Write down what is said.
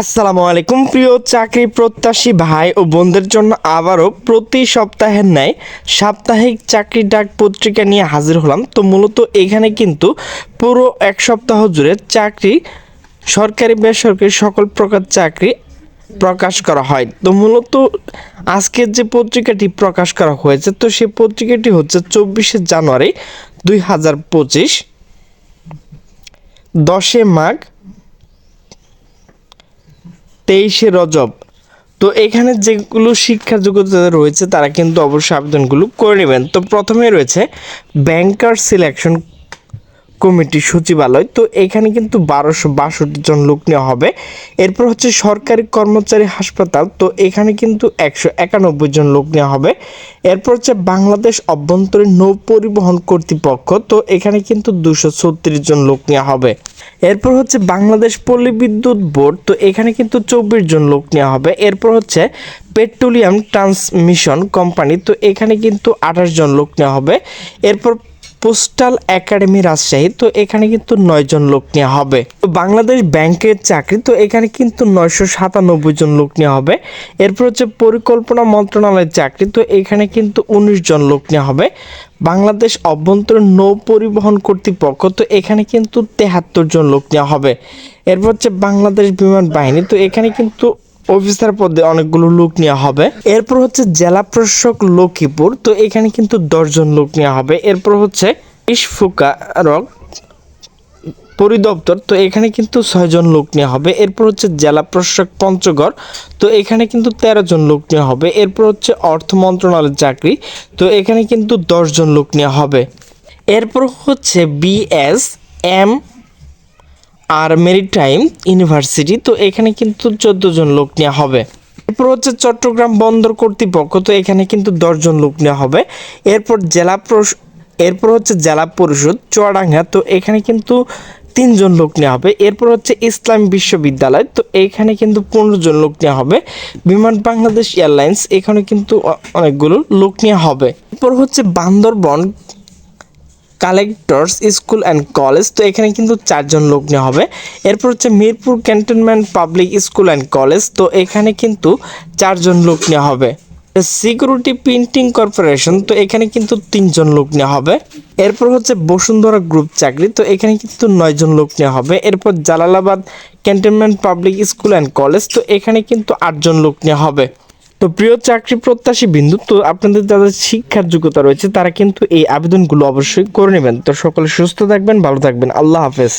আসসালামু আলাইকুম, প্রিয় চাকরি প্রত্যাশী ভাই ও বোনদের জন্য আবারও প্রতি সপ্তাহের ন্যায় সাপ্তাহিক চাকরি ডাক পত্রিকা নিয়ে হাজির হলাম। তো মূলত এখানে কিন্তু পুরো এক সপ্তাহ জুড়ে চাকরি, সরকারি, বেসরকারি সকল প্রকার চাকরি প্রকাশ করা হয়। তো মূলত আজকের যে পত্রিকাটি প্রকাশ করা হয়েছে, তো সেই পত্রিকাটি হচ্ছে চব্বিশে জানুয়ারি দুই হাজার পঁচিশ। দশে মাঘ তেইশে রজব। তো এখানে যেগুলো শিক্ষার যোগ্যতা রয়েছে, তারা কিন্তু অবশ্যই আবেদনগুলো করে নেবেন। তো প্রথমে রয়েছে ব্যাংকার সিলেকশন কমিটি সচিবালয়। তো এখানে কিন্তু বারোশো বাষট্টি জন লোক নেওয়া হবে। এরপর হচ্ছে সরকারি কর্মচারী হাসপাতাল। তো এখানে কিন্তু একশো একানব্বই জন লোক নেওয়া হবে। এরপর হচ্ছে বাংলাদেশ অভ্যন্তরীণ নৌ পরিবহন কর্তৃপক্ষ। তো এখানে কিন্তু দুশো ছত্রিশ জন লোক নেওয়া হবে। এরপর হচ্ছে বাংলাদেশ পল্লী বিদ্যুৎ বোর্ড। তো এখানে কিন্তু চব্বিশ জন লোক নেওয়া হবে। এরপর হচ্ছে পেট্রোলিয়াম ট্রান্সমিশন কোম্পানি। তো এখানে কিন্তু আঠাশ জন লোক নেওয়া হবে। এরপর পোস্টাল একাডেমি রাজশাহী, তো এখানে কিন্তু নয় জন লোক নেওয়া হবে। তো বাংলাদেশ ব্যাংকের চাকরি, তো এখানে কিন্তু নয়শো সাতানব্বই জন লোক নেওয়া হবে। এরপর হচ্ছে পরিকল্পনা মন্ত্রণালয়ের চাকরি, তো এখানে কিন্তু উনিশ জন লোক নেওয়া হবে। বাংলাদেশ অভ্যন্তরীণ নৌ পরিবহন কর্তৃপক্ষ, তো এখানে কিন্তু তেহাত্তর জন লোক নেওয়া হবে। এরপর হচ্ছে বাংলাদেশ বিমান বাহিনী, তো এখানে কিন্তু অফিসার পদে অনেকগুলো লোক নেওয়া হবে। এরপর হচ্ছে জেলা প্রশাসক লক্ষ্মীপুর। তো এখানে কিন্তু দশজন লোক নেওয়া হবে। এরপর হচ্ছে ইশফুকারক পরিদপ্তর। তো এখানে কিন্তু ছয়জন লোক নেওয়া হবে। এরপর হচ্ছে জেলা প্রশাসক পঞ্চগড়। তো এখানে কিন্তু তেরো জন লোক নেওয়া হবে। এরপর হচ্ছে অর্থ মন্ত্রণালয়ের চাকরি। তো এখানে কিন্তু দশজন লোক নেওয়া হবে। এরপর হচ্ছে BS M R maritime university, তো এখানে কিন্তু চোদ্দ জন লোক নেওয়া হবে। এরপর হচ্ছে চট্টগ্রাম বন্দর কর্তৃপক্ষ, তো এখানে কিন্তু দশজন লোক নেওয়া হবে। এরপর জেলা এরপর হচ্ছে জেলা পরিষদ, চুয়াডাঙ্গা, তো এখানে কিন্তু তিনজন লোক নেওয়া হবে। এরপর হচ্ছে ইসলাম বিশ্ববিদ্যালয়, তো এখানে কিন্তু পনেরো জন লোক নেওয়া হবে। বিমান বাংলাদেশ এয়ারলাইন্স, এখানে কিন্তু অনেকগুলো লোক নেওয়া হবে। এরপর হচ্ছে Bandarban collectors school and college, তো এখানে কিন্তু চারজন লোক নেওয়া হবে। এরপর হচ্ছে Mirpur cantonment public school and college, তো এখানে কিন্তু চারজন লোক নেওয়া হবে। সিকিউরিটি প্রিন্টিং কর্পোরেশন তো এখানে কিন্তু তিনজন লোক নেওয়া হবে। এরপর হচ্ছে বসুন্ধরা গ্রুপ চাকরি, তো এখানে কিন্তু নয়জন লোক নেওয়া হবে। এরপর Jalalabad cantonment public school and college, তো এখানে কিন্তু আটজন লোক নেওয়া হবে। তো প্রিয় চাকরি প্রত্যাশী বিন্দু, তো আপনাদের যাদের শিক্ষার যোগ্যতা রয়েছে, তারা কিন্তু এই আবেদনগুলো অবশ্যই করে নেবেন। তো সকলে সুস্থ থাকবেন, ভালো থাকবেন। আল্লাহ হাফেজ।